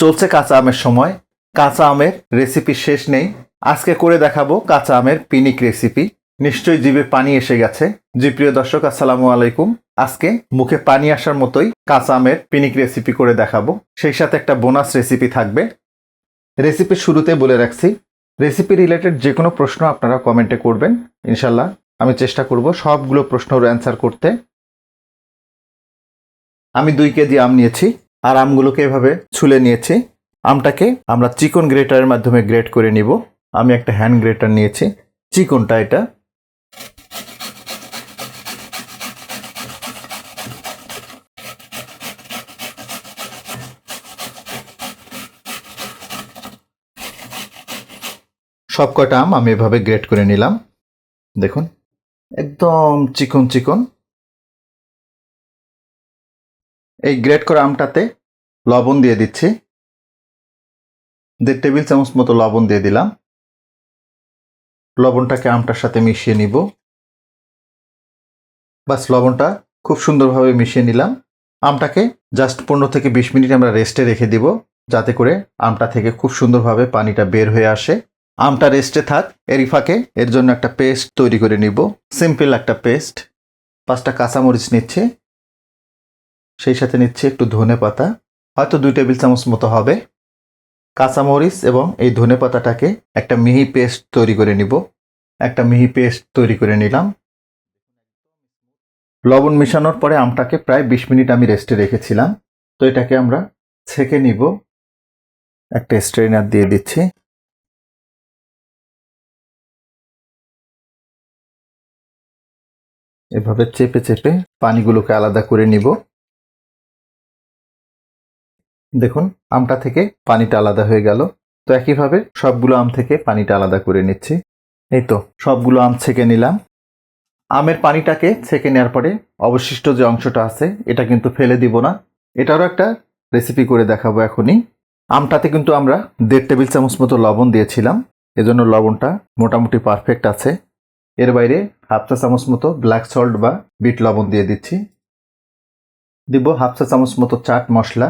চলছে কাঁচা আমের সময়। কাঁচা আমের রেসিপি শেষ নেই। আজকে করে দেখাবো কাঁচা আমের পিনিক রেসিপি নিশ্চয়ই জিভে পানি এসে গেছে। জি, প্রিয় দর্শক, আসসালামু আলাইকুম। আজকে মুখে পানি আসার মতোই কাঁচা আমের পিনিক রেসিপি করে দেখাবো। সেই সাথে একটা বোনাস রেসিপি থাকবে। রেসিপির শুরুতে বলে রাখছি। রেসিপি রিলেটেড যে কোনো প্রশ্ন আপনারা কমেন্টে করবেন। ইনশাল্লাহ আমি চেষ্টা করব সবগুলো প্রশ্নের অ্যান্সার করতে। আমি দুই কেজি আম নিয়েছি। আর আমগুলোকে এভাবে ছুলে নিয়েছি। আমটাকে আমরা চিকন গ্রেটারের মাধ্যমে গ্রেট করে নিব। আমি একটা হ্যান্ড গ্রেটার নিয়েছি। চিকনটা এটা। সব কয়টা আম আমি এভাবে গ্রেট করে নিলাম। দেখুন। একদম চিকন চিকন। এই গ্রেট করা আমটাতে লবণ দিয়ে দিচ্ছি। দেড় টেবিল চামচ মতো লবণ দিয়ে দিলাম। লবণটাকে আমটার সাথে মিশিয়ে নিব। বাস, লবণটা খুব সুন্দরভাবে মিশিয়ে নিলাম। আমটাকে জাস্ট পনেরো থেকে বিশ মিনিট আমরা রেস্টে রেখে দিব, যাতে করে আমটা থেকে খুব সুন্দরভাবে পানিটা বের হয়ে আসে। আমটা রেস্টে থাক এরই ফাঁকে এর জন্য একটা পেস্ট তৈরি করে নিব। সিম্পল একটা পেস্ট। পাঁচটা কাঁচামরিচ নিচ্ছে। সেই সাথে নিচ্ছি একটু ধনে পাতা। হয়তো দুই টেবিল চামচ মতো হবে। কাঁচামরিচ এবং এই ধনে পাতাটাকে একটা মিহি পেস্ট তৈরি করে নিব। একটা মিহি পেস্ট তৈরি করে নিলাম। লবণ মেশানোর পরে আমটাকে প্রায় বিশ মিনিট আমি রেস্টে রেখেছিলাম। তো এটাকে আমরা ছেঁকে নিব। একটা স্ট্রেনার দিয়ে দিচ্ছি। এভাবে চেপে চেপে পানিগুলোকে আলাদা করে নিব। দেখুন, আমটা থেকে পানিটা আলাদা হয়ে গেল। তো একইভাবে সবগুলো আম থেকে পানিটা আলাদা করে নিচ্ছি। এই তো, সবগুলো আম ছেঁকে নিলাম। আমের পানিটাকে ছেঁকে নেওয়ার পরে অবশিষ্ট যে অংশটা আছে, এটা কিন্তু ফেলে দিব না। এটারও একটা রেসিপি করে দেখাবো এখনই। আমটাতে কিন্তু আমরা দেড় টেবিল চামচ মতো লবণ দিয়েছিলাম। এজন্য লবণটা মোটামুটি পারফেক্ট আছে। এর বাইরে হাফ চা চামচ মতো ব্ল্যাক সল্ট বা বিট লবণ দিয়ে দিচ্ছি। দিব হাফ চা চামচ মতো চাট মশলা।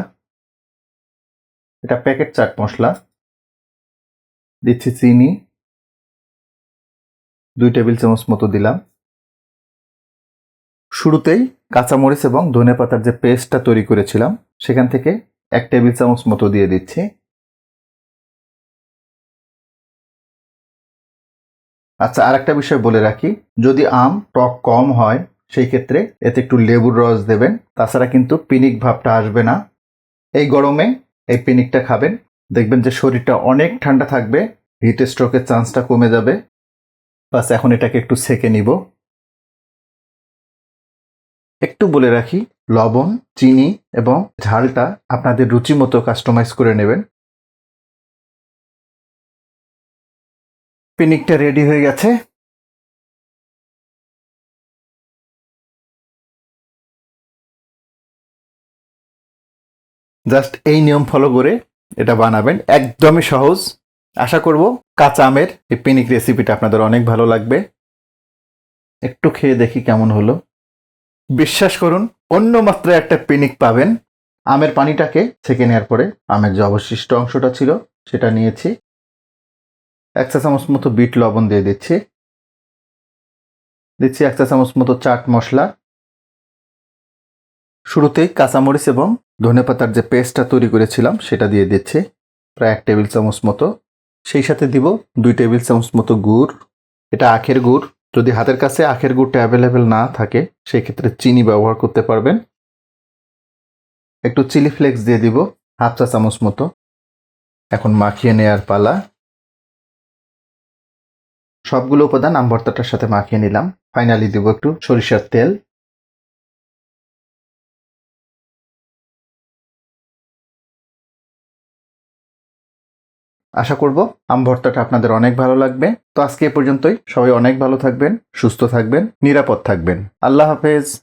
এটা প্যাকেট চাট মশলা। দিচ্ছি চিনি। দুই টেবিল চামচ মতো দিলাম। শুরুতেই কাঁচামরিচ এবং ধনে পাতার যে পেস্টটা তৈরি করেছিলাম, সেখান থেকে এক টেবিল চামচ মতো দিয়ে দিচ্ছি। আচ্ছা আর একটা বিষয় বলে রাখি, যদি আম টক কম হয়, সেই ক্ষেত্রে এতে একটু লেবুর রস দেবেন। তাছাড়া কিন্তু পিনিক ভাবটা আসবে না। এই গরমে এই পিনিকটা খাবেন। দেখবেন যে শরীরটা অনেক ঠান্ডা থাকবে হিট স্ট্রোকের চান্সটা কমে যাবে। বাস এখন এটাকে একটু সেকে নিব। একটু বলে রাখি, লবণ, চিনি এবং ঝালটা আপনাদের রুচি মতো কাস্টমাইজ করে নেবেন। পিনিকটা রেডি হয়ে গেছে। জাস্ট এই নিয়ম ফলো করে এটা বানাবেন। একদমই সহজ। আশা করব কাঁচা আমের এই পিনিক রেসিপিটা আপনাদের অনেক ভালো লাগবে। একটু খেয়ে দেখি কেমন হলো। বিশ্বাস করুন, অন্য মাত্রায় একটা পিনিক পাবেন। আমের পানিটাকে ছেঁকে নেওয়ার পরে আমের যে অবশিষ্ট অংশটা ছিল সেটা নিয়েছি। এক চা চামচ মতো বিট লবণ দিয়ে দিচ্ছি। দিচ্ছি এক চা চামচ মতো চাট মশলা। শুরুতেই কাঁচামরিচ এবং ধনেপাতার যে পেস্টটা তৈরি করেছিলাম, সেটা দিয়ে দিচ্ছি। প্রায় এক টেবিল চামচ মতো। সেই সাথে দিব দুই টেবিল চামচ মতো গুড়। এটা আখের গুড়। যদি হাতের কাছে আখের গুড়টা অ্যাভেলেবেল না থাকে সেই ক্ষেত্রে চিনি ব্যবহার করতে পারবেন। একটু চিলি ফ্লেক্স দিয়ে দিব, হাফ চা চামচ মতো। এখন মাখিয়ে নেয়ার পালা। সবগুলো উপাদান আম ভর্তাটার সাথে মাখিয়ে নিলাম। ফাইনালি দিব একটু সরিষার তেল। আশা করব আম ভর্তাটা আপনাদের অনেক ভালো লাগবে। তো আজকে এ পর্যন্তই। সবাই অনেক ভালো থাকবেন, সুস্থ থাকবেন, নিরাপদ থাকবেন। আল্লাহ হাফেজ।